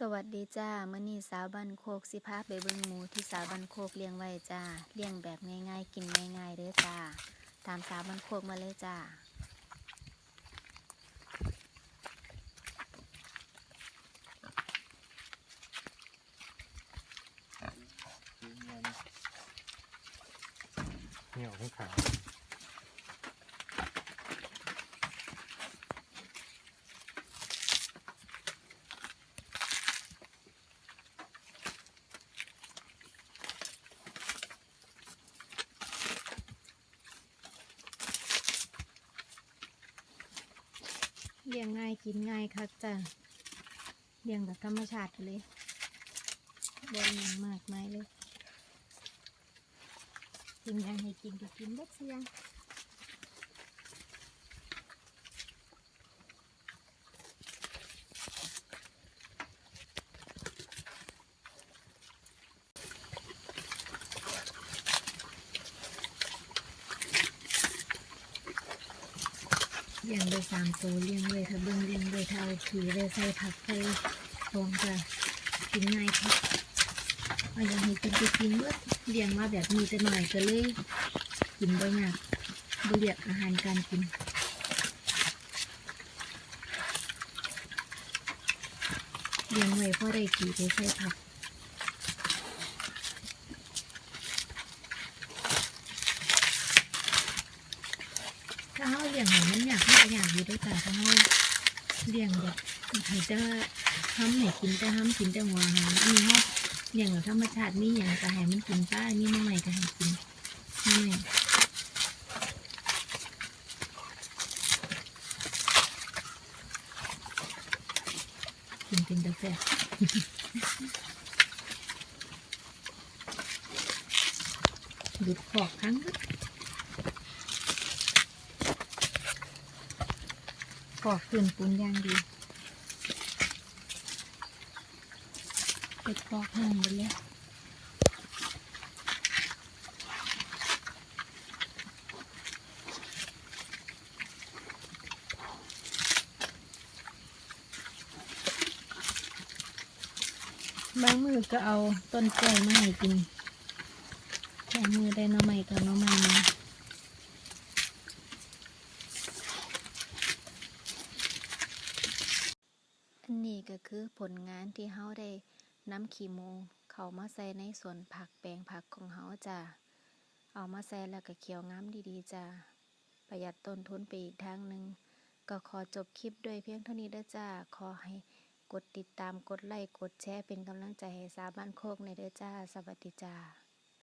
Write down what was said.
สวัสดีจ้ามื้อนี้สาวบ้านโคกสิพาไปเบิ่งหมูที่สาวบ้านโคกเลี้ยงไว้จ้าเลี้ยงแบบง่ายๆ กินง่ายๆเด้อจ้า ตามสาวบ้านโคกมาเลยจ้าเหนียวของขาว เลี้ยงง่ายกินง่ายครับจ้ะเลี้ยงแบบธรรมชาติเลยบ่หยังมากไม้เลยกินยังให้กินก็กินเบ็ดเสียง เลี้ยงเลยสามตัวเลี้ยงเลยถ้าเบิ้งเลี้ยงเลยถ้าเอาขี่เลยใส่ผักใส่ฟองจะกินง่ายครับอาอย่างนี้กินก็กินเบิดเลี้ยงมาแบบนี้จะหน่อยก็เลยกินบ่ยากบ่เรียกอาหารการกินเลี้ยงไว้พอได้ขี่ไปใส่ผัก ถ้าเขาเลี้ยงให้มันอยากให้อยากอยู่ด้วยกันถ้าเขาเลี้ยงแบบให้จะทำให้กินแต่ทำกินแต่หัวอาหารอันนี้เขาเลี้ยงแบบธรรมชาติมีอย่างก็ให้มันกินป้าอันนี้ไม่ใหม่ก็ให้กินไม่กินเป็นกาแฟหยุดขอกครั้ง ปอกขึ้นปูนย่างดีไปปอกห้างไปเลยบางมือก็เอาต้นกล้วยมาให้กินบางมือได้น้อไม้กับน้อไม้มา อันนี้ก็คือผลงานที่เฮาได้นำขี้มูเข้ามาใส่ในสวนผักแปลงผักของเฮาจ้ะเอามาใส่แล้วก็เคี่ยวงามดีๆจ้ะประหยัดต้นทุนไปอีกทางหนึ่งก็ขอจบคลิปด้วยเพียงเท่านี้เด้อจ้าขอให้กดติดตามกดไลค์กดแชร์เป็นกำลังใจให้สาบ้านโคกในเด้อจ้า สวัสดีจ้า